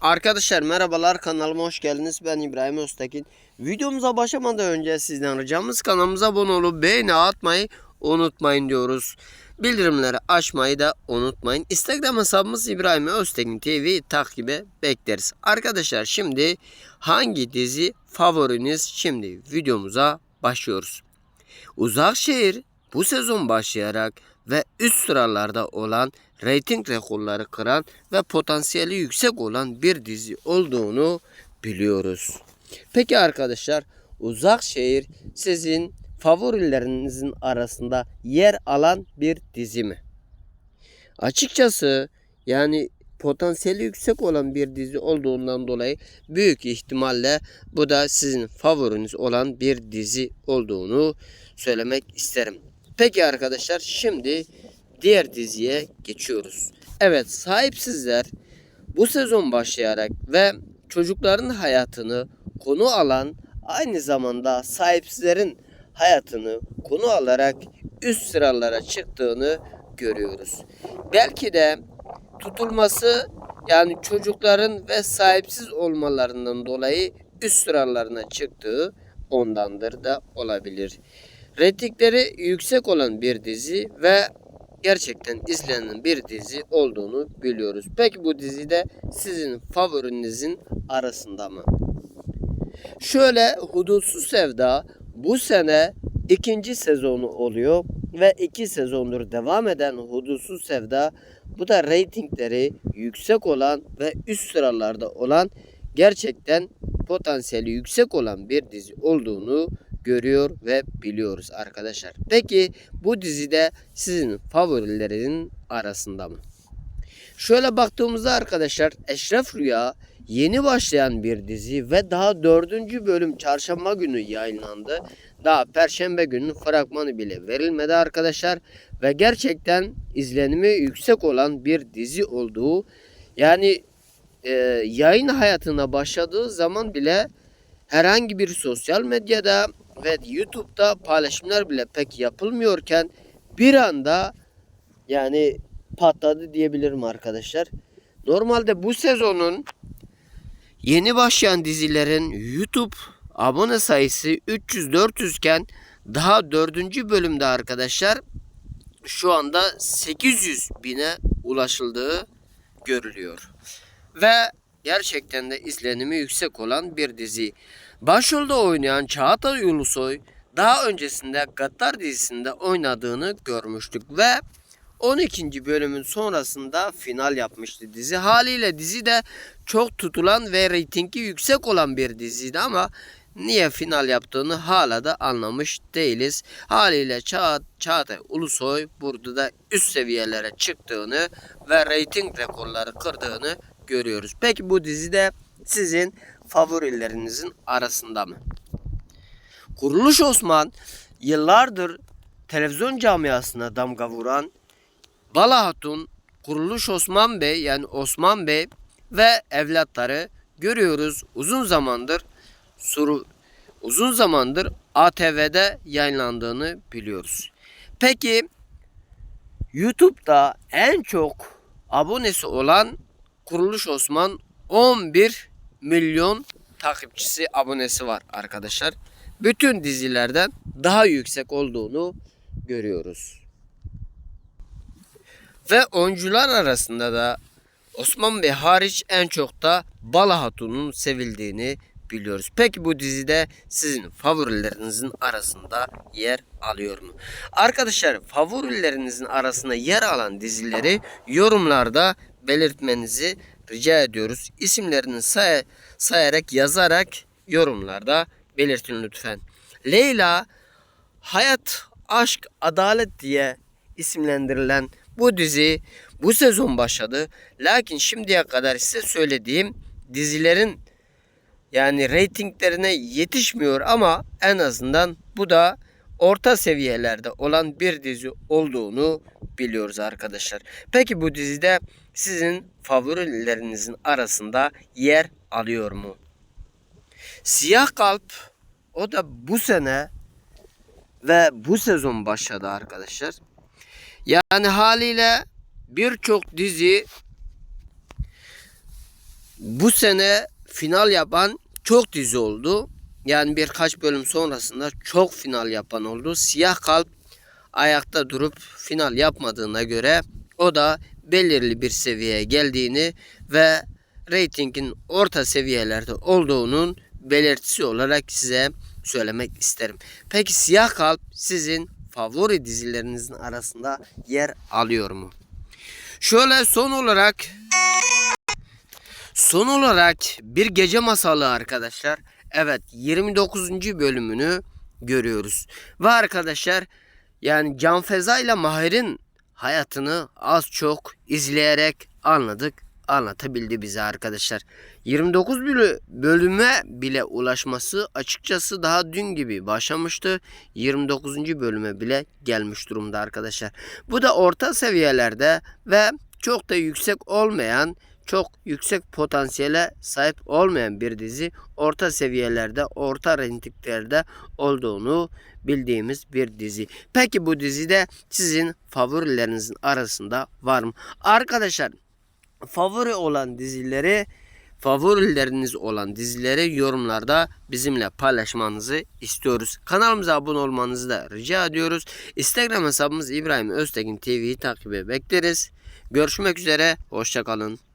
Arkadaşlar merhabalar kanalıma hoş geldiniz. Ben İbrahim Öztekin. Videomuza başlamadan önce sizden ricamız kanalımıza abone olup beğeni atmayı unutmayın diyoruz. Bildirimleri açmayı da unutmayın. Instagram hesabımız İbrahim Öztekin TV takibe bekleriz. Arkadaşlar şimdi hangi dizi favoriniz? Şimdi videomuza başlıyoruz. Uzak Şehir bu sezon başlayarak ve üst sıralarda olan reyting rekorları kıran ve potansiyeli yüksek olan bir dizi olduğunu biliyoruz. Peki arkadaşlar Uzak Şehir sizin favorilerinizin arasında yer alan bir dizi mi? Açıkçası yani potansiyeli yüksek olan bir dizi olduğundan dolayı büyük ihtimalle bu da sizin favoriniz olan bir dizi olduğunu söylemek isterim. Peki arkadaşlar şimdi diğer diziye geçiyoruz. Evet sahipsizler bu sezon başlayarak ve çocukların hayatını konu alan aynı zamanda sahipsizlerin hayatını konu alarak üst sıralara çıktığını görüyoruz. Belki de tutulması yani çocukların ve sahipsiz olmalarından dolayı üst sıralarına çıktığı ondandır da olabilir. Reytingleri yüksek olan bir dizi ve gerçekten izlenen bir dizi olduğunu biliyoruz. Peki bu dizide sizin favorinizin arasında mı? Şöyle Hudutsuz Sevda bu sene ikinci sezonu oluyor ve iki sezondur devam eden Hudutsuz Sevda bu da reytingleri yüksek olan ve üst sıralarda olan gerçekten potansiyeli yüksek olan bir dizi olduğunu görüyor ve biliyoruz arkadaşlar. Peki bu dizide sizin favorilerin arasında mı? Şöyle baktığımızda arkadaşlar Eşref Rüya yeni başlayan bir dizi ve daha dördüncü bölüm çarşamba günü yayınlandı. Daha perşembe günü fragmanı bile verilmedi arkadaşlar. Ve gerçekten izlenimi yüksek olan bir dizi olduğu yani e, yayın hayatına başladığı zaman bile herhangi bir sosyal medyada ve YouTube'da paylaşımlar bile pek yapılmıyorken bir anda yani patladı diyebilirim arkadaşlar. Normalde bu sezonun yeni başlayan dizilerin YouTube abone sayısı 300-400 iken daha 4. bölümde arkadaşlar şu anda 800 bine ulaşıldığı görülüyor. Ve gerçekten de izlenimi yüksek olan bir dizi. Başrolde oynayan Çağatay Ulusoy daha öncesinde Gattar dizisinde oynadığını görmüştük ve 12. bölümün sonrasında final yapmıştı dizi. Haliyle dizi de çok tutulan ve reytingi yüksek olan bir diziydi ama niye final yaptığını hala da anlamış değiliz. Haliyle Çağ Çağatay Ulusoy burada da üst seviyelere çıktığını ve reyting rekorları kırdığını görüyoruz. Peki bu dizide sizin favorilerinizin arasında mı? Kuruluş Osman yıllardır televizyon camiasına damga vuran Bala Hatun, Kuruluş Osman Bey yani Osman Bey ve evlatları görüyoruz uzun zamandır suru uzun zamandır ATV'de yayınlandığını biliyoruz. Peki YouTube'da en çok abonesi olan Kuruluş Osman 11 milyon takipçisi abonesi var arkadaşlar. Bütün dizilerden daha yüksek olduğunu görüyoruz. Ve oyuncular arasında da Osman Bey hariç en çok da Bala Hatun'un sevildiğini biliyoruz. Peki bu dizide sizin favorilerinizin arasında yer alıyor mu? Arkadaşlar favorilerinizin arasında yer alan dizileri yorumlarda belirtmenizi rica ediyoruz. İsimlerini say sayarak yazarak yorumlarda belirtin lütfen. Leyla Hayat, Aşk, Adalet diye isimlendirilen bu dizi bu sezon başladı. Lakin şimdiye kadar size söylediğim dizilerin yani reytinglerine yetişmiyor ama en azından bu da orta seviyelerde olan bir dizi olduğunu biliyoruz arkadaşlar. Peki bu dizide sizin favorilerinizin arasında yer alıyor mu? Siyah Kalp o da bu sene ve bu sezon başladı arkadaşlar. Yani haliyle birçok dizi bu sene final yapan çok dizi oldu. Yani birkaç bölüm sonrasında çok final yapan oldu. Siyah Kalp ayakta durup final yapmadığına göre o da belirli bir seviyeye geldiğini ve reytingin orta seviyelerde olduğunun belirtisi olarak size söylemek isterim. Peki Siyah Kalp sizin favori dizilerinizin arasında yer alıyor mu? Şöyle son olarak Son olarak bir gece masalı arkadaşlar. Evet 29. bölümünü görüyoruz. Ve arkadaşlar yani Can Feza ile Mahir'in hayatını az çok izleyerek anladık. Anlatabildi bize arkadaşlar. 29 bölü- bölüme bile ulaşması açıkçası daha dün gibi başlamıştı. 29. bölüme bile gelmiş durumda arkadaşlar. Bu da orta seviyelerde ve çok da yüksek olmayan çok yüksek potansiyele sahip olmayan bir dizi orta seviyelerde, orta reytinglerde olduğunu bildiğimiz bir dizi. Peki bu dizide sizin favorilerinizin arasında var mı? Arkadaşlar favori olan dizileri favorileriniz olan dizileri yorumlarda bizimle paylaşmanızı istiyoruz. Kanalımıza abone olmanızı da rica ediyoruz. Instagram hesabımız İbrahim Öztekin TV'yi takibe bekleriz. Görüşmek üzere. Hoşçakalın.